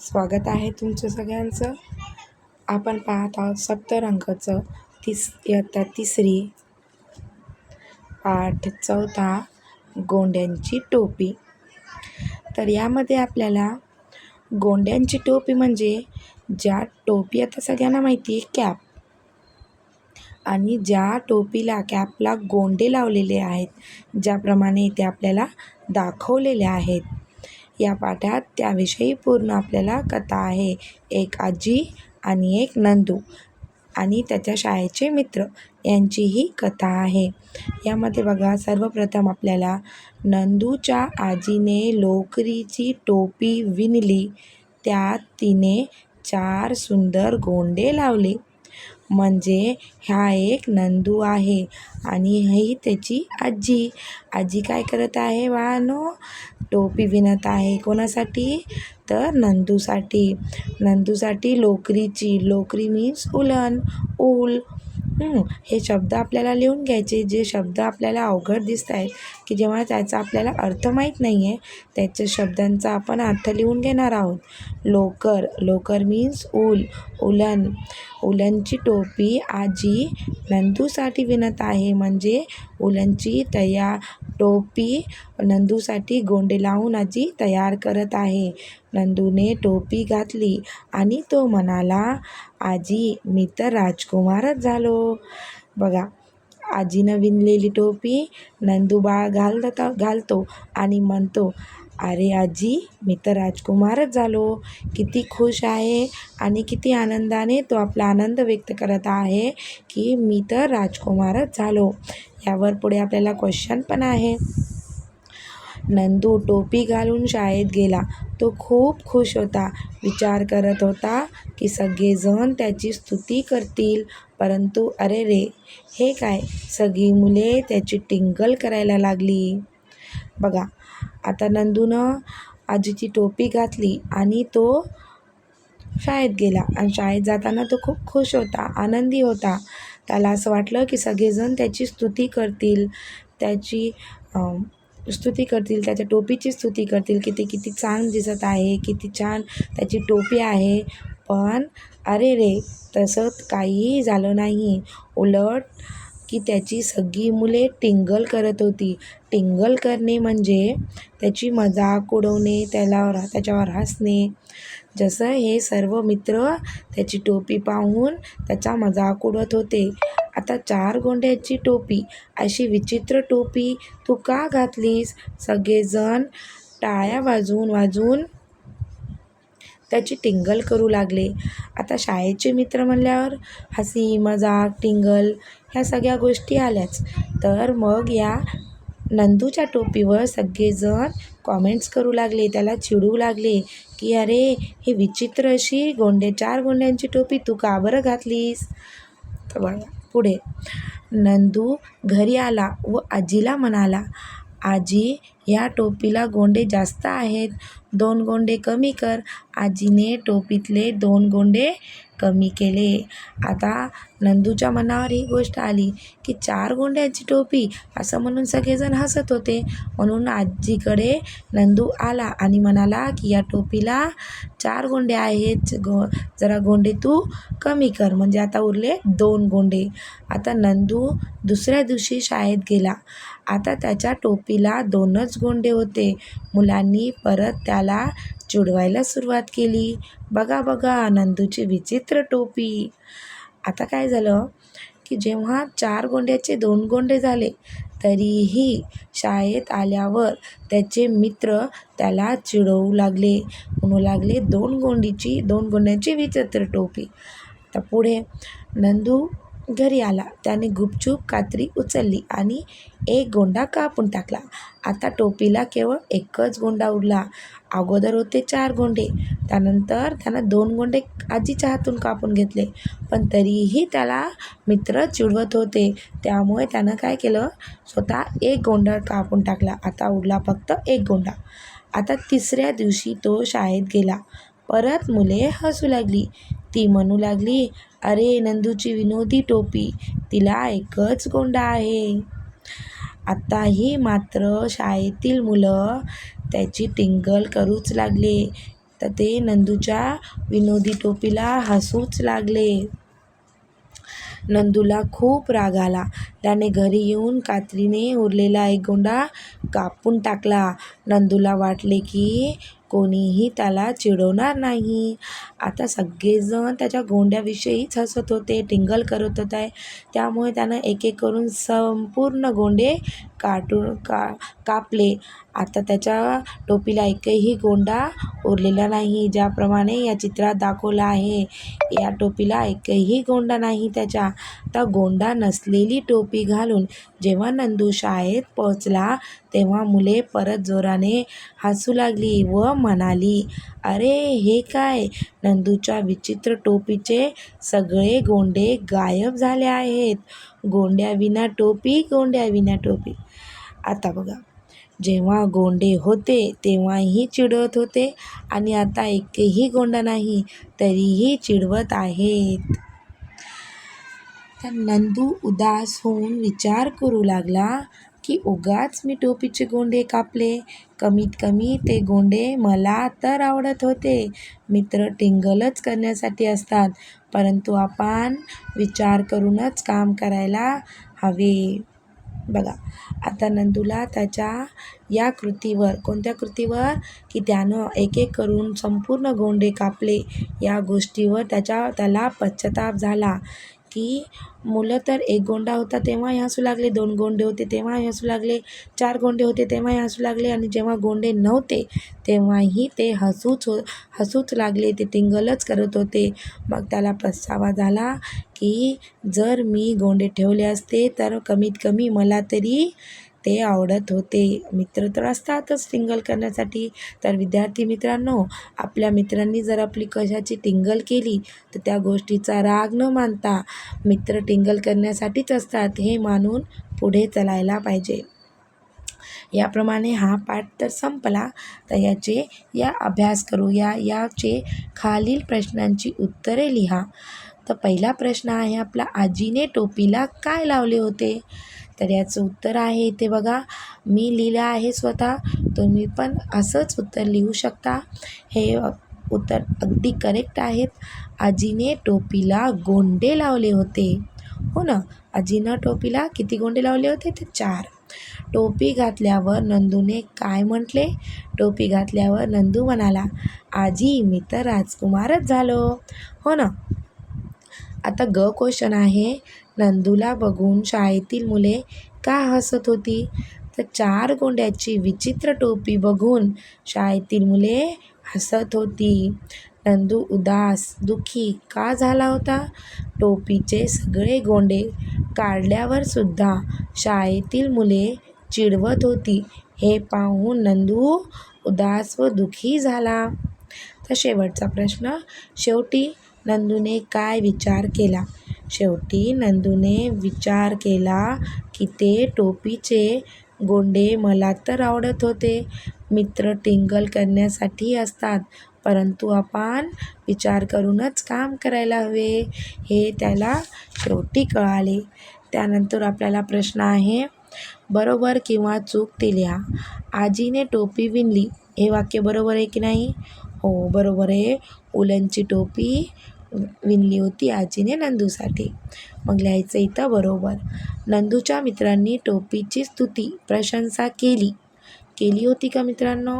स्वागत आहे तुमचं सगळ्यांचं. आपण पाहत आहोत सप्तरंगाचं तिस इयत्ता तिसरी पाठ चौथा गोंड्यांची टोपी. तर यामध्ये आपल्याला गोंड्यांची टोपी म्हणजे ज्या टोपी आता सगळ्यांना माहिती आहे कॅप. आणि ज्या टोपीला कॅपला गोंडे लावलेले आहेत ज्याप्रमाणे इथे आपल्याला दाखवलेले आहेत. या पाठात त्याविषयी पूर्ण आपल्याला कथा आहे. एक आजी आणि एक नंदू आणि त्याच्या शाळेचे मित्र यांची ही कथा आहे. यामध्ये बघा सर्वप्रथम आपल्याला नंदूच्या आजीने लोकरीची टोपी विणली. त्यात तिने चार सुंदर गोंडे लावले. म्हणजे हा एक नंदू आहे आणि ही त्याची आजी. आजी काय करत आहे बाळांनो टोपी विणत आहे कोणासाठी? तर नंदूसाठी. नंदूसाठी लोकरीची. लोकरी मीन्स उलन. ऊल. हे शब्द आपल्याला लिहून घ्यायचे जे शब्द आपल्याला अवघड दिसत आहेत की जेव्हा त्याचा आपल्याला अर्थ माहीत नाही आहे त्याच्या शब्दांचा आपण अर्थ लिहून घेणार आहोत. लोकर लोकर मीन्स ऊल उलन. उलनची टोपी आजी नंदूसाठी विणत आहे म्हणजे उलनची तया टोपी नंदूसाठी गोंडे लावून आजी तयार करत आहे. नंदूने टोपी घातली आणि तो म्हणाला आजी मी तर राजकुमारच झालो. बघा आजीनं विणलेली टोपी नंदू बाळ घालत घालतो आणि म्हणतो अरे आजी मी तर राजकुमारच झालो. किती खुश आहे आणि किती आनंदाने तो आपला आनंद व्यक्त करत आहे की मी तर राजकुमारच झालो. यावर पुढे आपल्याला क्वेश्चन पण आहे. नंदू टोपी घालून शाळेत गेला. तो खूप खुश होता. विचार करत होता की सगळेजण त्याची स्तुती करतील. परंतु अरे रे हे काय? सगळी मुले त्याची टिंगल करायला लागली. बघा आता नंदूनं आजीची टोपी घातली आणि तो शाळेत गेला आणि शाळेत जाताना तो खूप खुश होता आनंदी होता. त्याला असं वाटलं की सगळेजण त्याची स्तुती करतील त्याची स्तुती करतील त्याच्या टोपीची स्तुती करतील की ते किती छान दिसत आहे किती छान त्याची टोपी आहे. पण अरे रे तसं काहीही झालं नाही. उलट की त्याची सगळी मुले टिंगल करत होती. टिंगल करणे म्हणजे त्याची मजाक उडवणे त्याला त्याच्यावर हसणे. जसं हे सर्व मित्र त्याची टोपी पाहून त्याचा मजाक उडवत होते. आता चार गोंड्याची टोपी अशी विचित्र टोपी तू का घातलीस? सगळेजण टाळ्या वाजवून वाजवून त्याची टिंगल करू लागले. आता शाळेचे मित्र म्हणल्यावर हसी मजाक टिंगल ह्या सगळ्या गोष्टी आल्याच. तर मग या नंदूच्या टोपीवर सगळेजण कॉमेंट्स करू लागले. त्याला चिडू लागले की अरे ही विचित्र अशी गोंडे चार गोंड्यांची टोपी तू का बरं घातलीस? तर बघा पुढे. नंदू घरी आला व आजीला म्हणाला आजी या टोपीला गोंडे जास्त आहेत. दोन गोंडे कमी कर. आजीने टोपीतले दोन गोंडे कमी केले. आता नंदूच्या मनावर ही गोष्ट आली की चार गोंड्याची टोपी असं म्हणून सगळेजण हसत होते. म्हणून आजीकडे नंदू आला आणि म्हणाला की या टोपीला चार गोंडे आहेत. गो जरा गोंडे तू कमी कर. म्हणजे आता उरले दोन गोंडे. आता नंदू दुसऱ्या दिवशी शाळेत गेला. आता त्याच्या टोपीला दोनच गोंडे होते. मुलांनी परत त्याला चिडवायला सुरुवात केली. बघा बघा नंदूची विचित्र टोपी. आता काय झालं की जेव्हा चार गोंड्याचे दोन गोंडे झाले तरीही शाळेत आल्यावर त्याचे मित्र त्याला चिडवू लागले. म्हणू लागले दोन गोंडीची दोन गोंड्याची विचित्र टोपी. तर पुढे नंदू घरी आला. त्याने गुपचूप कात्री उचलली आणि एक गोंडा कापून टाकला. आता टोपीला केवळ एकच गोंडा उरला. अगोदर होते चार गोंडे. त्यानंतर त्यानं दोन गोंडे आजीच्या हातून कापून घेतले. पण तरीही त्याला मित्र चिडवत होते. त्यामुळे त्यानं काय केलं? स्वतः एक गोंडा कापून टाकला. आता उरला फक्त एक गोंडा. आता तिसऱ्या दिवशी तो शाळेत गेला. परत मुले हसू लागली. ती म्हणू लागली अरे नंदूची विनोदी टोपी तिला एकच गोंडा आहे. आत्ताही मात्र शाळेतील मुलं त्याची टिंगल करूच लागले तर ते नंदूच्या विनोदी टोपीला हसूच लागले. नंदूला खूप राग आला. त्याने घरी येऊन कात्रीने उरलेला एक गोंडा कापून टाकला. नंदूला वाटले की कोणीही त्याला चिडवणार नाही. आता सगळेजण त्याच्या गोंड्याविषयीच हसत होते टिंगल करत होते. त्यामुळे त्यानं एक एक करून संपूर्ण गोंडे काटून का कापले. आता त्याच्या टोपीला एकही गोंडा उरलेला नाही. ज्याप्रमाणे या चित्रात दाखवला आहे या टोपीला एकही गोंडा नाही त्याच्या. आता गोंडा नसलेली टोपी घालून जेव्हा नंदू शाळेत पोहोचला तेव्हा मुले परत जोराने हसू लागली व म्हणाली अरे हे काय? नंदूच्या विचित्र टोपीचे सगळे गोंडे गायब झाले आहेत. गोंड्याविना टोपी गोंड्याविना टोपी. आता बघा. जेव्हा गोंडे होते तेव्हाही चिडवत होते. आणि आता एकही गोंडा नाही तरीही चिडवत आहेत. तर नंदू उदास होऊन विचार करू लागला की उगाच मी टोपीचे गोंडे कापले. कमीत कमी ते गोंडे मला तर आवडत होते. मित्र टिंगलच करण्यासाठी असतात. परंतु आपण विचार करूनच काम करायला हवे. बघा. आता नंदूला त्याच्या या कृतीवर कोणत्या कृतीवर? की त्यानं एक एक करून संपूर्ण गोंडे कापले या गोष्टीवर त्याच्या त्याला पश्चाताप झाला. की मुलं तर एक गोंडा होता तेव्हाही हसू लागले. दोन गोंडे होते तेव्हाही हसू लागले. चार गोंडे होते तेव्हाही हसू लागले. आणि जेव्हा गोंडे नव्हते तेव्हाही ते हसूच हो हसूच लागले. ते टिंगलच करत होते. मग त्याला पस्तावा झाला की जर मी गोंडे ठेवले असते तर कमीत कमी मला तरी ते आवडत होते. मित्र तर असतातच टिंगल करण्यासाठी. तर विद्यार्थी मित्रांनो आपल्या मित्रांनी जर आपली कशाची टिंगल केली तर त्या गोष्टीचा राग न मानता मित्र टिंगल करण्यासाठीच असतात हे मानून पुढे चालायला पाहिजे. याप्रमाणे हा पाठ तर संपला. तर याचे या अभ्यास करूया. याचे खालील प्रश्नांची उत्तरे लिहा. तर पहिला प्रश्न आहे आपला आजीने टोपीला काय लावले होते? तर याचं उत्तर आहे इथे बघा. मी लिहिलं आहे स्वतः. तुम्ही पण असंच उत्तर लिहू शकता. हे उत्तर अगदी करेक्ट आहेत. आजीने टोपीला गोंडे लावले होते. हो ना? आजीनं टोपीला किती गोंडे लावले होते? ते चार. टोपी घातल्यावर नंदूने काय म्हटले? टोपी घातल्यावर नंदू म्हणाला आजी मी तर राजकुमारच झालो. हो ना? आता ग क्वेश्चन आहे. नंदूला बघून शाळेतील मुले का हसत होती? तर चार गोंड्याची विचित्र टोपी बघून शाळेतील मुले हसत होती. नंदू उदास दुःखी का झाला होता? टोपीचे सगळे गोंडे काढल्यावर सुद्धा शाळेतील मुले चिडवत होती. हे पाहून नंदू उदास व दुःखी झाला. तर शेवटचा प्रश्न शेवटी नंदूने काय विचार केला? शेवटी नंदूने विचार केला की ते टोपीचे गोंडे मला तर आवडत होते. मित्र टिंगल करण्यासाठी असतात परंतु आपण विचार करूनच काम करायला हवे हे त्याला शेवटी कळाले. त्यानंतर आपल्याला प्रश्न आहे बरोबर किंवा चूक ते लिहा आजीने टोपी विणली हे वाक्य बरोबर आहे की नाही? हो बरोबर आहे. उलनची टोपी विणली होती आजीने नंदूसाठी. मग लिहायचं इथं बरोबर. नंदूच्या मित्रांनी टोपीची स्तुती प्रशंसा केली. केली होती का मित्रांनो?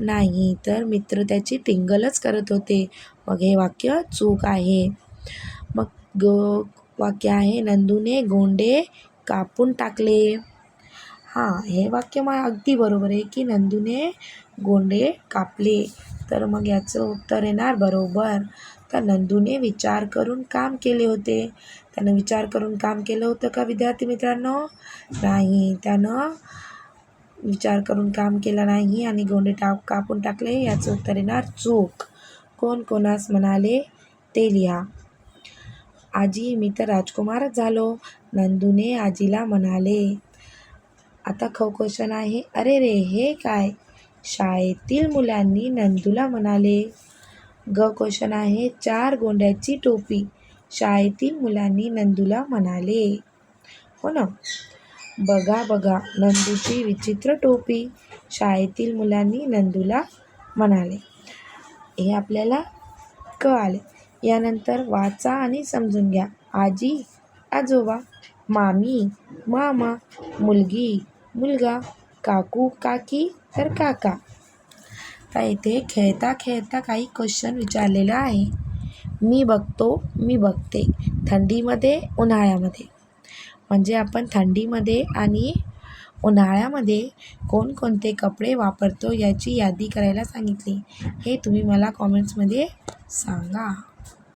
नाही तर मित्र त्याची टिंगलच करत होते. मग हे वाक्य चूक आहे. मग ग वाक्य आहे नंदूने गोंडे कापून टाकले. हां हे वाक्य मग अगदी बरोबर आहे की नंदूने गोंडे कापले. तर मग याचं उत्तर येणार बरोबर. तर नंदूने विचार करून काम केले होते? त्यानं विचार करून काम केलं होतं का विद्यार्थी मित्रांनो? नाही. त्यानं विचार करून काम केलं नाही आणि गोंडे टाक कापून टाकले. याचं उत्तर येणार चूक कोण कोणास म्हणाले ते लिहा. आजी मी तर राजकुमारच झालो. नंदूने आजीला म्हणाले आता ख क्वेश्चन आहे. अरे रे हे काय? शाळेतील मुलांनी नंदूला म्हणाले ग क्वेश्चन आहे चार गोंड्याची टोपी. शाळेतील मुलांनी नंदूला म्हणाले. हो ना? बघा बघा नंदूची विचित्र टोपी. शाळेतील मुलांनी नंदूला म्हणाले. हे आपल्याला कळाले. यानंतर वाचा आणि समजून घ्या. आजी आजोबा मामी मामा मुलगी मुलगा काकू काकी तर काका. आता इथे खेळता खेळता काही क्वेश्चन विचारलेलं आहे. मी बघतो मी बघते. थंडीमध्ये उन्हाळ्यामध्ये. म्हणजे आपण थंडीमध्ये आणि उन्हाळ्यामध्ये कोणकोणते कपडे वापरतो याची यादी करायला सांगितली. हे तुम्ही मला कॉमेंट्समध्ये सांगा.